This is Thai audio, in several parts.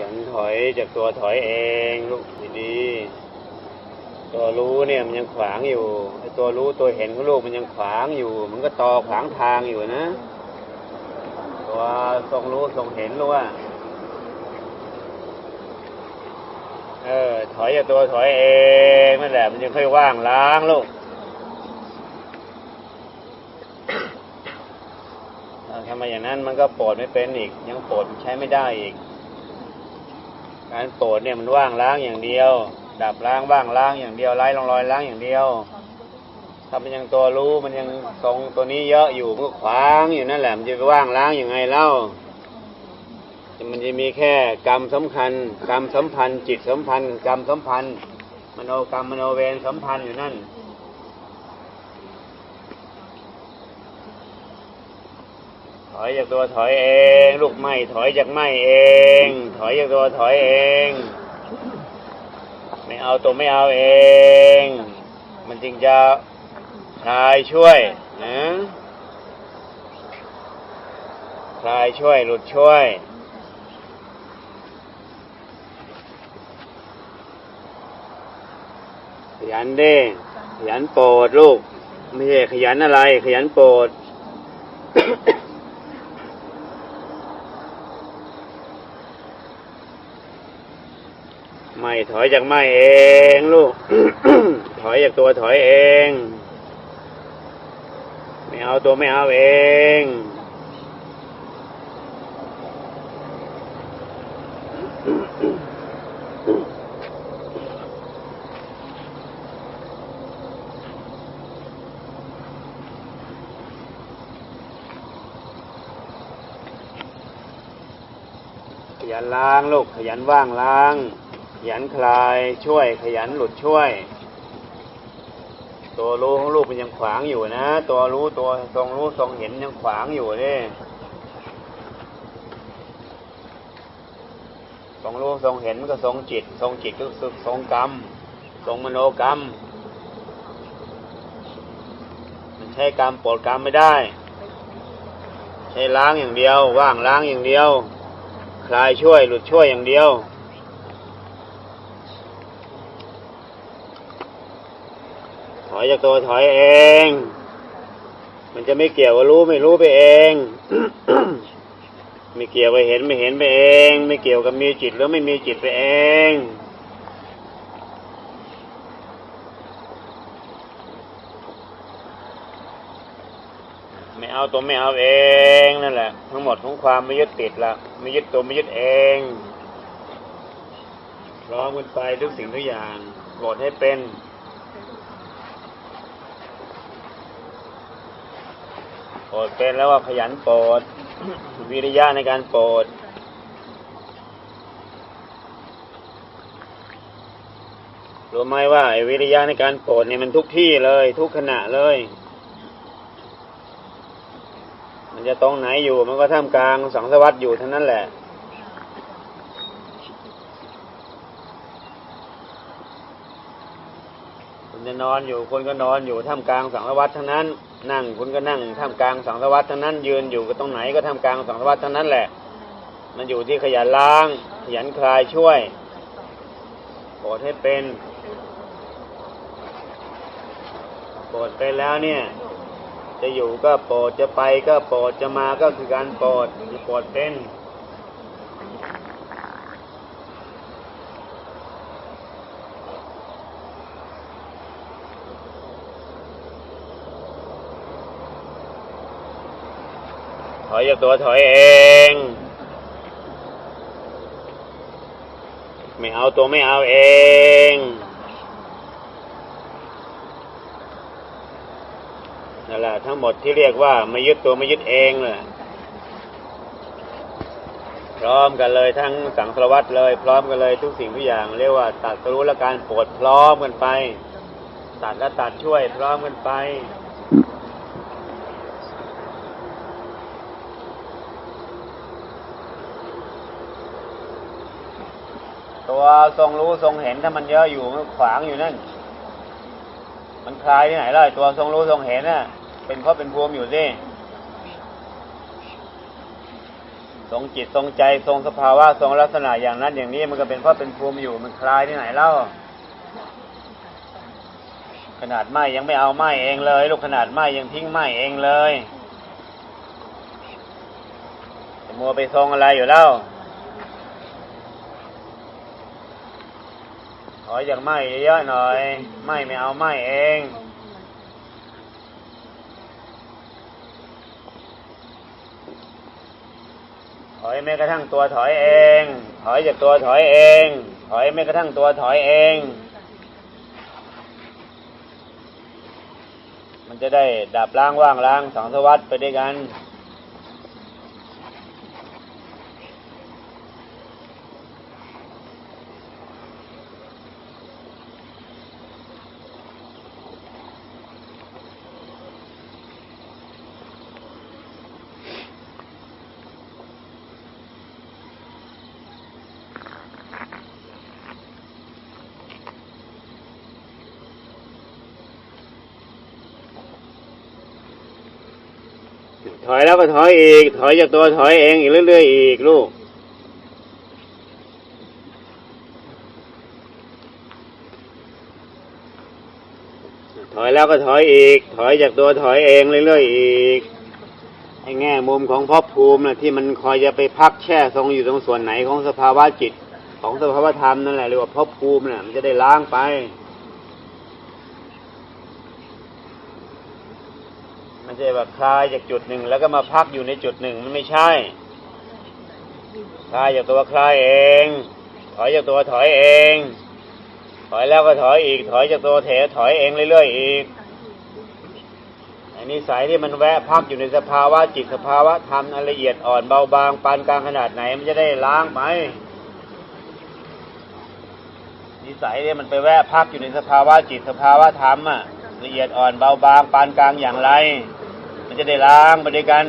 ยันถอยจากตัวถอยเองลูกดีๆตัวรู้เนี่ยมันยังขวางอยู่ไอ้ตัวรู้ตัวเห็นของลูกมันยังขวางอยู่ มันก็ต่อขวางทางอยู่นะ ตัวทรงรู้ทรงเห็นรู้ว่าเออ ถอยจากตัวถอยเองนั่นแหละมันยังค่อยว่างล้างลูกทำมาอย่างนั้นมันก็โปรดไม่เป็นอีก ยังโปรดใช้ไม่ได้อีก การโปรดเนี่ยมันว่างล้างอย่างเดียว ดับล้างว่างล้างอย่างเดียวไล่ลงรอยล้างอย่างเดียวถ้ามันยังตัวรู้มันยังทรงตัวนี้เยอะอยู่มันก็ขวางอยู่นั่นแหละมันจะไปว่างล้างยังไงเล่ามันจะมีแค่กรรมสำคัญ กรรมสัมพันธ์ จิตสัมพันธ์ กรรมสัมพันธ์มโนกรรมมโนเวรสัมพันธ์อยู่นั่น ถอยจากตัวถอยเอง ลูกไม่ถอยจากไม่เอง ถอยจากตัวถอยเอง ไม่เอาตัวไม่เอาเอง มันจึงจะคลายช่วยนะคลายช่วยหลุดช่วยขยันเด้ขยันโปรดลูก ไม่ใช่ขยันอะไร ขยันโปรด ไม่ถอยจากไม่เองลูก ถอยจากตัวถอยเอง ไม่เอาตัวไม่เอาเองขยันล้างลูกขยันว่างล้าง ยันคลายช่วย ขยันหลุดช่วย ตัวรู้ของลูกมันยังขวางอยู่นะ ตัวรู้ตัวทรงรู้ทรงเห็นยังขวางอยู่นี่ทรงรู้ทรงเห็นมันก็ทรงจิต ทรงจิตก็คือทรงกรรม ทรงมโนกรรม มันใช้กรรมปรดกรรมไม่ได้ ใช้ล้างอย่างเดียว ว่างล้างอย่างเดียว คลายช่วยหลุดช่วยอย่างเดียว อยจากตัวถอยเอง มันจะไม่เกี่ยวกับรู้ไม่รู้ไปเองไม่เกี่ยวกับเห็นไม่เห็นไปเอง ไม่เกี่ยวกับมีจิตหรือไม่มีจิตไปเองไม่เอาตัวไม่เอาเองนั่นแหละ ทั้งหมดของความไม่ยึดติดละไม่ยึดตัวไม่ยึดเองร้องมันไปทุกสิ่งทุกอย่างโปรดให้เป็น โป รดเป็นแล้วว่าขยันโปรดวิริยะในการโปรดรู้ไหมว่าไอ้วิริยะในการโปรดเนี่ยมันทุกที่เลย ทุกขณะเลย มันจะตรงไหนอยู่ มันก็ท่ามกลางสังสวัสดอยู่เท่านั้นแหละคุณจะนอนอยู่คนก็นอนอยู่ท่ามกลางสังสวัสดทั้งนั้น นั่งคุณก็นั่งท่ามกลางสังสวัสดทั้งนั้นยืนอยู่ก็ตรงไหนก็ท่ามกลางสังสวัสดทั้งนั้นแหละ มันอยู่ที่ขยันล้าง ขยันคลายช่วยโปรดให้เป็นโปรดไปแล้วเนี่ย จะอยู่ก็โปรดจะไปก็โปรดจะมาก็คือการโปรดโปรดเป็น จากตัวถอยเอง ไม่เอาตัวไม่เอาเองนั่นแหละทั้งหมดที่เรียกว่าไม่ยึดตัวไม่ยึดเองเลยพร้อมกันเลยทั้งสังสารวัตรเลย พร้อมกันเลยทุกสิ่งทุกอย่าง เรียกว่า ตัดสรู้และการปรดพร้อมกันไป ตัดและตัดช่วยพร้อมกันไป ตัวทรงรู้ทรงเห็นถ้ามันเยอะอยู่มันขวางอยู่นั่น มันคลายที่ไหนล่ะตัวทรงรู้ทรงเห็นน่ะ เป็นเพราะเป็นพวงอยู่สิทรงจิตทรงใจทรงสภาวะทรงลักษณะอย่างนั้นอย่างนี้มันก็เป็นเพราะเป็นภูมิอยู่มันคลายที่ไหนเล่าขนาดไหมยังไม่เอาไหมเองเลย ลูกขนาดไหมยังทิ้งไหมเองเลยมัวไปทรงอะไรอยู่แล้ว ขออย่างไหมเยอะๆหน่อยไหมไม่เอาไหมเองถอยแม้กระทั่งตัวถอยเอง ถอยจากตัวถอยเอง ถอยแม้กระทั่งตัวถอยเอง มันจะได้ดับล้างว่างล้างสองสวัสดไปด้วยกัน ถอยแล้วก็ถอยอีก ถอยจากตัวถอยเองอีกเรื่อยๆอีกลูก ถอยแล้วก็ถอยอีก ถอยจากตัวถอยเองเรื่อยๆอีกไอ้แง่มุมของภพภูมินะที่มันคอยจะไปพักแช่ทรงอยู่ตรงส่วนไหนของสภาวะจิตของสภาวะธรรมนั่นแหละเรียกว่าภพภูมิน่ะมันจะได้ล้างไป มันจะแบบคลายจากจุดหนึ่งแล้วก็มาพักอยู่ในจุดหนึ่งมันไม่ใช่ คลายจากตัวคลายเอง ถอยจากตัวถอยเอง ถอยแล้วก็ถอยอีก ถอยจากตัวเถถอยเองเรื่อยๆอีกอันนี้สายที่มันแวะพักอยู่ในสภาวะจิตสภาวะธรรมละเอียดอ่อนเบาบางปานกลางขนาดไหนมันจะได้ล้างไปนิสัยเนี่ยมันไปแวะพักอยู่ในสภาวะจิตสภาวะธรรมอะละเอียดอ่อนเบาบางปานกลางอย่างไร มันจะได้ล้างไปด้วยกัน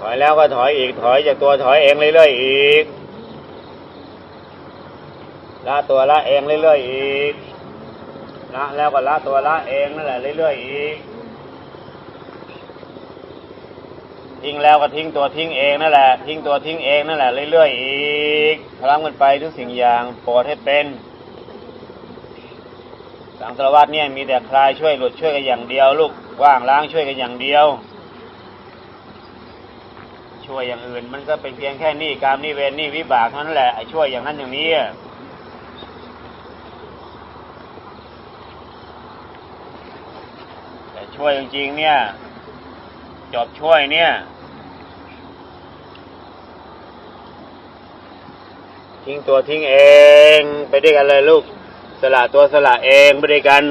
ถอยแล้วก็ถอยอีกถอยจากตัวถอยเองเรื่อยๆอีกละตัวละเองเรื่อยๆอีกละแล้วก็ละตัวละเองนั่นแหละเรื่อยๆอีกทิ้งแล้วก็ทิ้งตัวทิ้งเองนั่นแหละทิ้งตัวทิ้งเองนั่นแหละเรื่อยๆอีกพลังกันไปทุกสิ่งอย่างโปรดให้เป็น สังสารวัตเนี่ยมีแต่คลายช่วยหลุดช่วยกันอย่างเดียว ลูกว่างล้างช่วยกันอย่างเดียว ช่วยอย่างอื่น มันก็เป็นเพียงแค่นี้กรรมนี้เวรนี้วิบากนั้นแหละช่วยอย่างนั้นอย่างนี้แต่ช่วยจริงๆเนี่ยจบช่วยเนี่ยทิ้งตัวทิ้งเองไปด้วยกันเลยลูก สละตัวสละเองไปด้วยกัน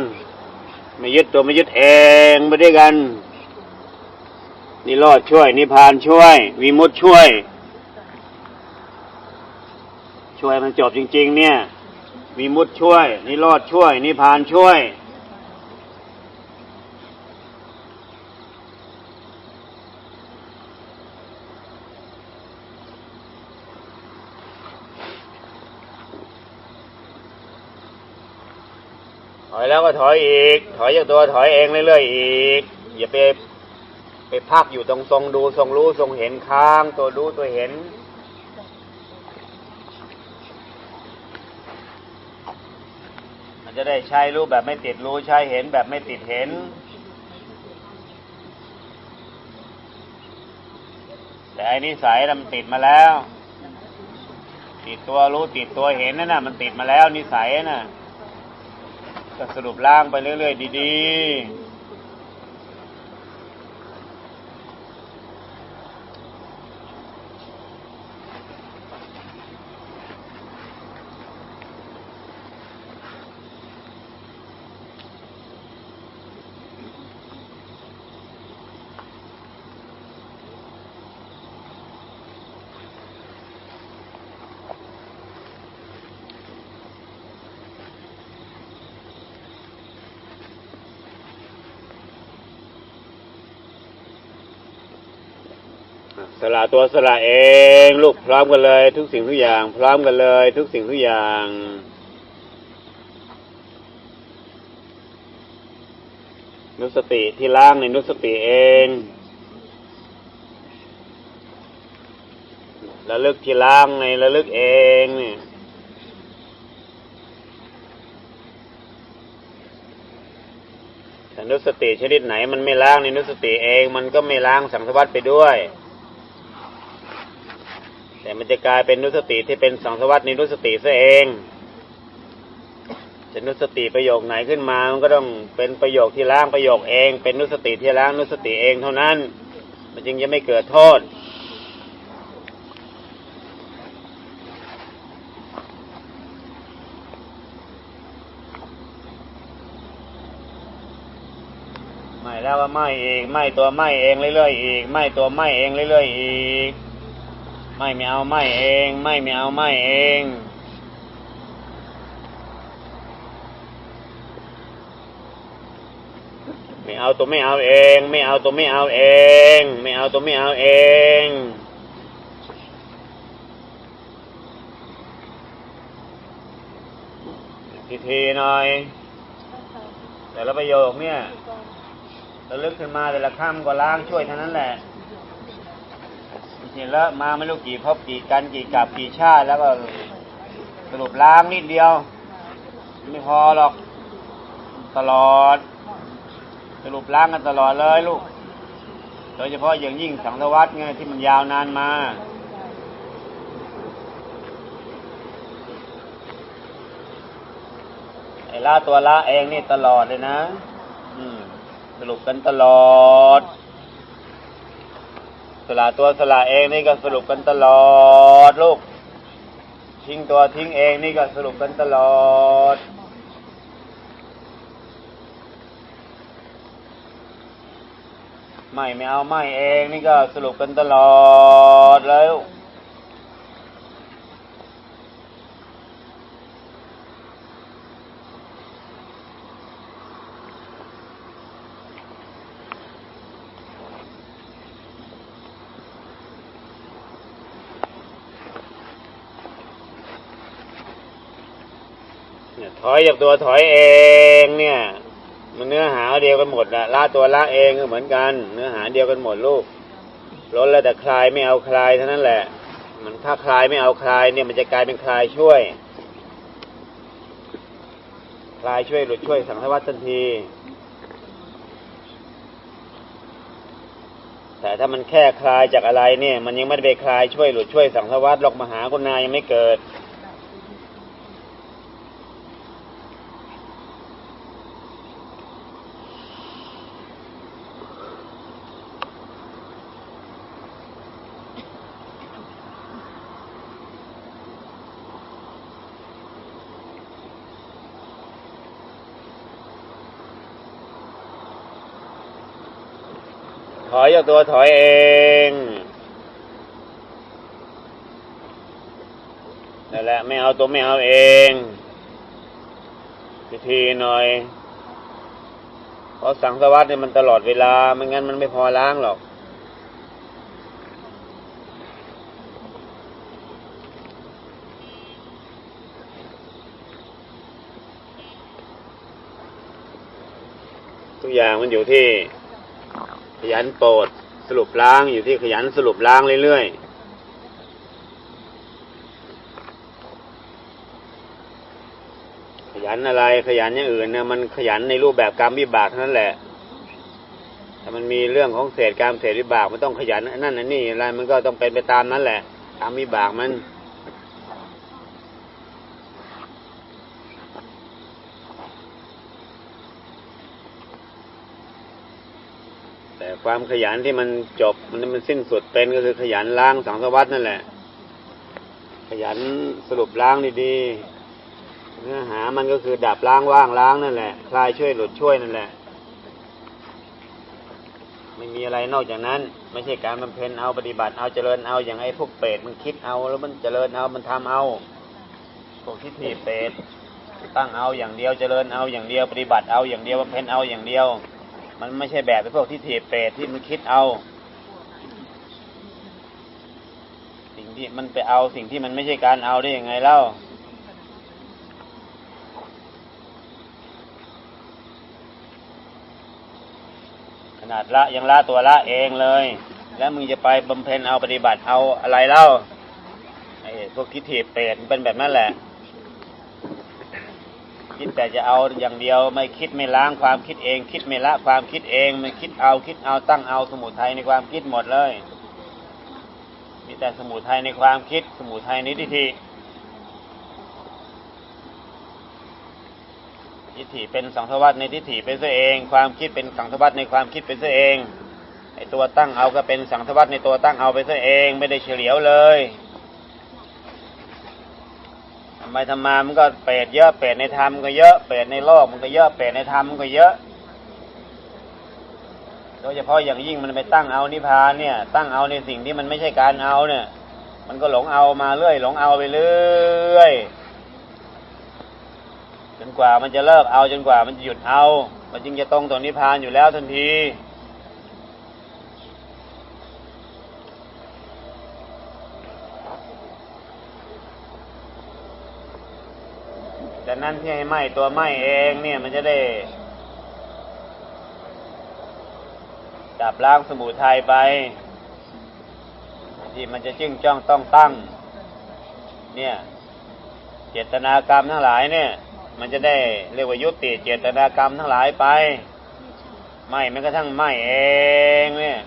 ไม่ยึดตัวไม่ยึดเองไปด้วยกันนิโรธช่วย นิพานช่วย วิมุตช่วย ช่วยมันจบจริง ๆ เนี่ย วิมุตช่วย นิโรธช่วย นิพานช่วย แล้วก็ถอยอีก ถอยจากตัวถอยเองเรื่อยๆอีก อย่าไปไปพักอยู่ตรงทรงดูทรงรู้ทรงเห็นค้าง ตัวรู้ตัวเห็น มันจะได้ใช้รู้แบบไม่ติดรู้ใช้เห็นแบบไม่ติดเห็นแต่อ้นิสัยมันติดมาแล้ว ติดตัวรู้ติดตัวเห็นนั่นน่ะ มันติดมาแล้วนิสัยน่ะ ก็สรุปล่างไปเรื่อย ๆ ดี ๆ สละตัวสละเอง ลูกพร้อมกันเลย ทุกสิ่งทุกอย่าง พร้อมกันเลย ทุกสิ่งทุกอย่างนุสติที่ล้างในนุสติเอง ระลึกที่ล้างในระลึกเองเนี่ยนุสติชนิดไหนมันไม่ล้างในนุสติเอง มันก็ไม่ล้างสังสวัตไปด้วย แต่มันจะกลายเป็นนุสติที่เป็นสังสวัตในนุสติซะเองจะนุสติประโยคไหนขึ้นมา มันก็ต้องเป็นประโยคที่ล้างประโยคเอง เป็นนุสติที่ล้างนุสติเองเท่านั้น มันจึงจะไม่เกิดโทษ ไม่แล้วว่าไม่เอง ไม่ตัวไม่เองเรื่อยๆอีก ไม่ตัวไม่เองเรื่อยๆอีก ไม่ไม่เอาไม่เอง ไม่ไม่เอาไม่เองไม่เอาตัวไม่เอาเอง ไม่เอาตัวไม่เอาเอง ไม่เอาตัวไม่เอาเองทีทีหน่อย แต่ละประโยคเนี่ยระลึกขึ้นมาแต่ละคำก็ล้างช่วยเท่านั้นแหละ จริงๆแล้วมาไม่รู้กี่พบกี่กันกี่กับกี่ชาติแล้วก็สรุปล้างนิดเดียว ไม่พอหรอกตลอด สรุปล้างกันตลอดเลยลูก โดยเฉพาะอย่างยิ่งสังสวัตไงที่มันยาวนานมาไอ้ละตัวละเองนี่ตลอดเลยนะ อืม สรุปกันตลอด สละตัวสละเองนี่ก็สรุปกันตลอดลูก ทิ้งตัวทิ้งเองนี่ก็สรุปกันตลอด ไม่ไม่เอาไม่เองนี่ก็สรุปกันตลอดแล้ว ถอยจากตัวถอยเองเนี่ย มันเนื้อหาเดียวกันหมดนะละตัวละเองก็เหมือนกัน เนื้อหาเดียวกันหมดลูกล้นแล้วแต่คลายไม่เอาคลายเท่านั้นแหละ มันถ้าคลายไม่เอาคลายเนี่ยมันจะกลายเป็นคลายช่วย คลายช่วยหรือช่วยสังสวัตทันที แต่ถ้ามันแค่คลายจากอะไรเนี่ย มันยังไม่ได้ไปคลายช่วยหรือช่วยสังสวัตหรอกมหากุณายังไม่เกิด จาตัวถอยเอง นั่นแหละไม่เอาตัวไม่เอาเองพิธีหน่อย เพราะสังสารวัตเนี่ยมันตลอดเวลา ไม่งั้นมันไม่พอล้างหรอกทุกอย่างมันอยู่ที่ ขยันโปรดสรุปล้างอยู่ที่ขยันสรุปล้างเรื่อยๆขยันอะไรขยันอย่างอื่นเนี่ยมันขยันในรูปแบบกรรมวิบากเท่านั้นแหละถ้ามันมีเรื่องของเศษกรรมเศษวิบากมันต้องขยันอันนั่นนนี่อะไรมันก็ต้องเป็นไปตามนั้นแหละกรรมวิบากมัน ความขยันที่มันจบมันมันสิ้นสุดเป็นก็คือขยันล้างสังสวัตนั่นแหละ ขยันสรุปล้างดีๆเนื้อหามันก็คือดับล้างว่างล้างนั่นแหละคลายช่วยหลุดช่วยนั่นแหละ ไม่มีอะไรนอกจากนั้น ไม่ใช่การบำเพ็ญเอาปฏิบัติเอาเจริญเอาอย่างไอ้พวกเปรตมันคิดเอา แล้วมันเจริญเอามันทำเอาพวกที่ถีเปรตตั้งเอาอย่างเดียวเจริญเอาอย่างเดียวปฏิบัติเอาอย่างเดียวบำเพ็ญเอาอย่างเดียว มันไม่ใช่แบบไอ้พวกที่ถีบเปรตที่มันคิดเอา สิ่งที่มันไปเอาสิ่งที่มันไม่ใช่การเอาได้ยังไงเล่าขนาดละยังละตัวละเองเลย แล้วมึงจะไปบำเพ็ญเอาปฏิบัติเอาอะไรเล่าไอ้พวกทิฏฐิเปรตมันเป็นแบบนั้นแหละ คิดแต่จะเอาอย่างเดียวไม่คิดไม่ล้างความคิดเอง คิดไม่ละความคิดเองไม่คิดเอาคิดเอาตั้งเอาสมุทัยในความคิดหมดเลย มีแต่สมุทัยในความคิด สมุทัยในทิฏฐิทิฏฐิเป็นสังสวัตในทิฏฐิเป็นซะเอง ความคิดเป็นสังสวัตในความคิดเป็นซะเองไอตัวตั้งเอาก็เป็นสังสวัตในตัวตั้งเอาไปซะเอง ไม่ได้เฉลียวเลย ไมทำมามันก็เปรตเยอะเปรตในธรรมก็เยอะเปรตในโลกมันก็เยอะเปรตในธรรมมันก็เยอะ โดยเฉพาะอย่างยิ่งมันไปตั้งเอานิพพานเนี่ย ตั้งเอาในสิ่งที่มันไม่ใช่การเอาเนี่ย มันก็หลงเอามาเรื่อย หลงเอาไปเรื่อยจนกว่ามันจะเลิกเอาจนกว่ามันจะหยุดเอา มันจึงจะตรงต่อนิพพานอยู่แล้วทันที นั้นที่ให้ไหมตัวไหมเองเนี่ยมันจะได้ดับล้างสมุทัยไป ที่มันจะจึ้งจ้องต้องตั้ง เนี่ย เจตนากรรมทั้งหลายเนี่ย มันจะได้เรียกว่ายุติเจตนากรรมทั้งหลายไป ไม่แม้กระทั่งไม่เองเนี่ย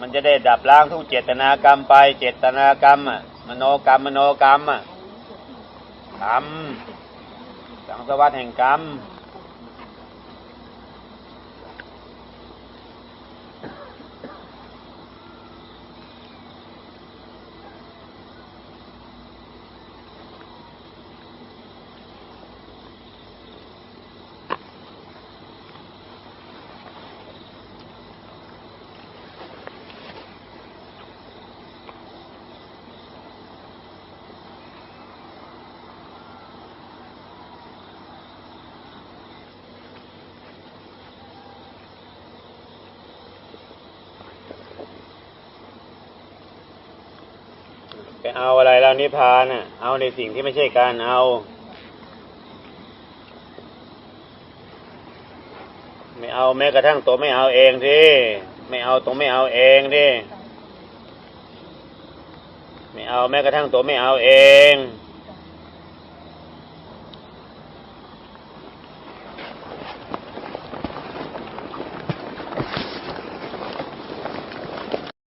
มันจะได้ดับล้างทุกเจตนากรรมไปเจตนากรรมอะ มโนกรรม มโนกรรมอะกรรมสังสวัสดแห่งกรรม ไปเอาอะไรแล้วนิพพานอะ เอาในสิ่งที่ไม่ใช่การเอา ไม่เอาแม้กระทั่งตัวไม่เอาเองที่ไม่เอาตัวไม่เอาเองที่ไม่เอาแม้กระทั่งตัวไม่เอาเอง